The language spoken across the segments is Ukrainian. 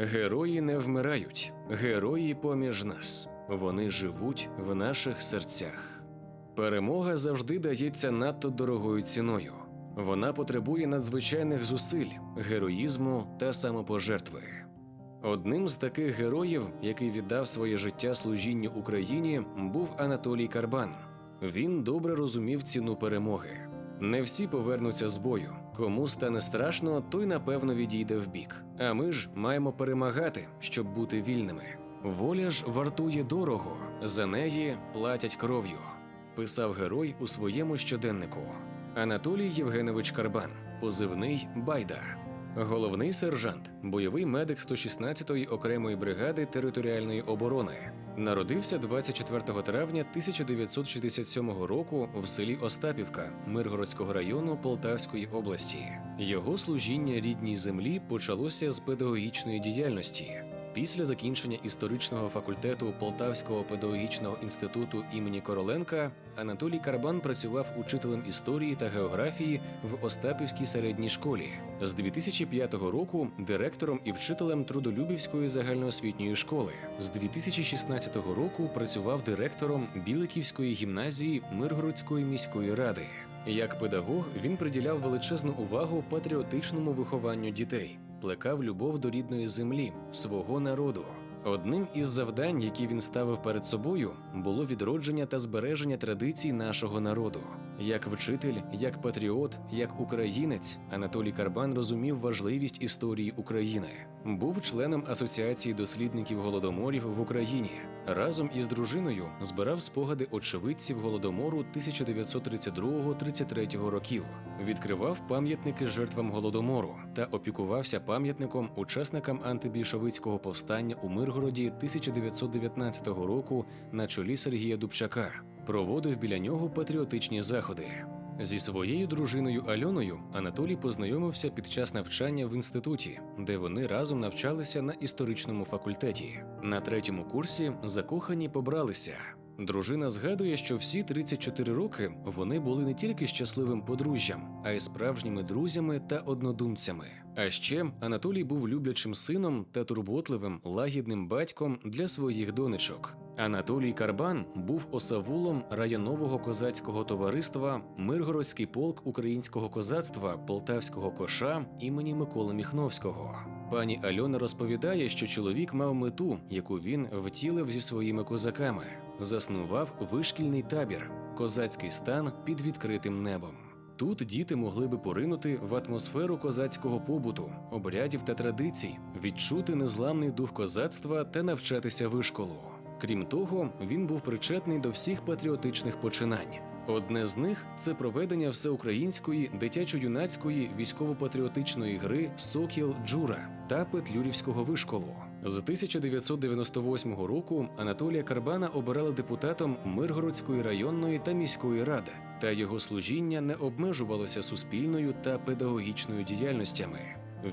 Герої не вмирають, герої поміж нас. Вони живуть в наших серцях. Перемога завжди дається надто дорогою ціною. Вона потребує надзвичайних зусиль, героїзму та самопожертви. Одним з таких героїв, який віддав своє життя служінню Україні, був Анатолій Карбан. Він добре розумів ціну перемоги. Не всі повернуться з бою. Кому стане страшно, той напевно відійде вбік. А ми ж маємо перемагати, щоб бути вільними. Воля ж вартує дорого, за неї платять кров'ю. Писав герой у своєму щоденнику. Анатолій Євгенович Карбан, позивний Байда. Головний сержант, бойовий медик 116-ї окремої бригади територіальної оборони. Народився 24 травня 1967 року в селі Остапівка Миргородського району Полтавської області. Його служіння рідній землі почалося з педагогічної діяльності. Після закінчення історичного факультету Полтавського педагогічного інституту імені Короленка Анатолій Карбан працював учителем історії та географії в Остапівській середній школі. З 2005 року директором і вчителем Трудолюбівської загальноосвітньої школи. З 2016 року працював директором Біликівської гімназії Миргородської міської ради. Як педагог він приділяв величезну увагу патріотичному вихованню дітей, плекав любов до рідної землі, свого народу. Одним із завдань, які він ставив перед собою, було відродження та збереження традицій нашого народу. Як вчитель, як патріот, як українець, Анатолій Карбан розумів важливість історії України. Був членом Асоціації дослідників голодоморів в Україні. Разом із дружиною збирав спогади очевидців голодомору 1932-33 років, відкривав пам'ятники жертвам голодомору та опікувався пам'ятником учасникам антибільшовицького повстання у Миргороді 1919 року на чолі Сергія Дубчака. Проводив біля нього патріотичні заходи. Зі своєю дружиною Альоною Анатолій познайомився під час навчання в інституті, де вони разом навчалися на історичному факультеті. На третьому курсі закохані побралися. Дружина згадує, що всі 34 роки вони були не тільки щасливим подружжям, а й справжніми друзями та однодумцями. А ще Анатолій був люблячим сином та турботливим, лагідним батьком для своїх донечок. Анатолій Карбан був осавулом районового козацького товариства Миргородський полк українського козацтва Полтавського коша імені Миколи Міхновського. Пані Альона розповідає, що чоловік мав мету, яку він втілив зі своїми козаками, заснував вишкільний табір, козацький стан під відкритим небом. Тут діти могли би поринути в атмосферу козацького побуту, обрядів та традицій, відчути незламний дух козацтва та навчатися вишколу. Крім того, він був причетний до всіх патріотичних починань. Одне з них це проведення всеукраїнської дитячо-юнацької військово-патріотичної гри Сокіл Джура та Петлюрівського вишколу. З 1998 року Анатолія Карбана обирали депутатом Миргородської районної та міської ради, та його служіння не обмежувалося суспільною та педагогічною діяльностями.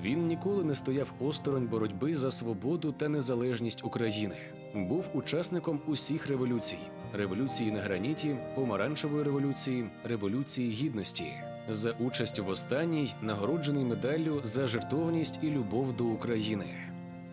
Він ніколи не стояв осторонь боротьби за свободу та незалежність України. Був учасником усіх революцій: революції на граніті, помаранчевої революції, революції гідності. За участь в останній нагороджений медаллю за жертовність і любов до України.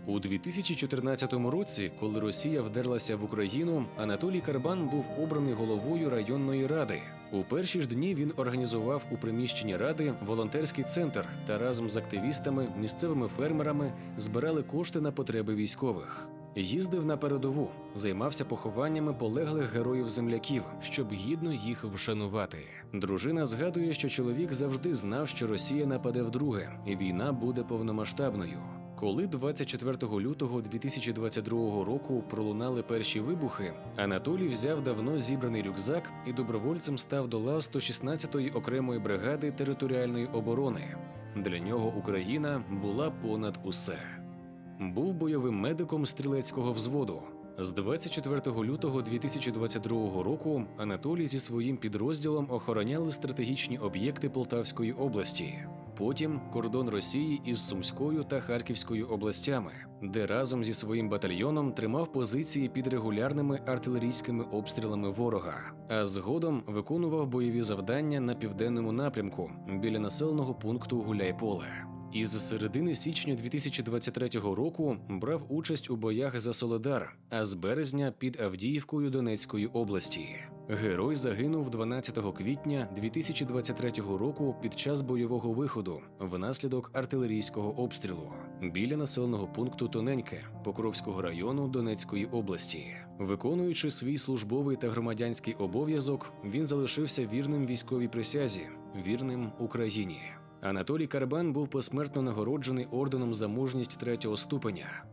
У 2014 році, коли Росія вдерлася в Україну, Анатолій Карбан був обраний головою районної ради. У перші ж дні він організував у приміщенні ради волонтерський центр та разом з активістами, місцевими фермерами збирали кошти на потреби військових. Їздив на передову, займався похованнями полеглих героїв земляків, щоб гідно їх вшанувати. Дружина згадує, що чоловік завжди знав, що Росія нападе вдруге, і війна буде повномасштабною. Коли 24 лютого 2022 року пролунали перші вибухи, Анатолій взяв давно зібраний рюкзак і добровольцем став до лав 116-ї окремої бригади територіальної оборони. Для нього Україна була понад усе. Був бойовим медиком стрілецького взводу. З 24 лютого 2022 року Анатолій зі своїм підрозділом охороняли стратегічні об'єкти Полтавської області. Потім кордон Росії із Сумською та Харківською областями, де разом зі своїм батальйоном тримав позиції під регулярними артилерійськими обстрілами ворога, а згодом виконував бойові завдання на південному напрямку біля населеного пункту Гуляйполе. Із середини січня 2023 року брав участь у боях за Соледар, а з березня під Авдіївкою Донецької області. Герой загинув 12 квітня 2023 року під час бойового виходу внаслідок артилерійського обстрілу біля населеного пункту Тоненьке Покровського району Донецької області. Виконуючи свій службовий та громадянський обов'язок, він залишився вірним військовій присязі, вірним Україні. Анатолій Карбан був посмертно нагороджений орденом за мужність третього ступеня.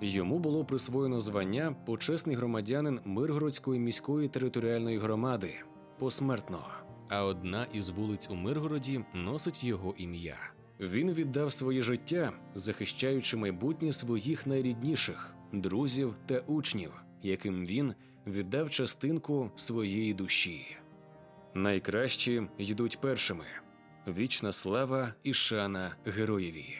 Йому було присвоєно звання почесний громадянин Миргородської міської територіальної громади посмертно. А одна із вулиць у Миргороді носить його ім'я. Він віддав своє життя, захищаючи майбутнє своїх найрідніших друзів та учнів, яким він віддав частинку своєї душі. Найкращі йдуть першими. Вічна слава і шана героєві.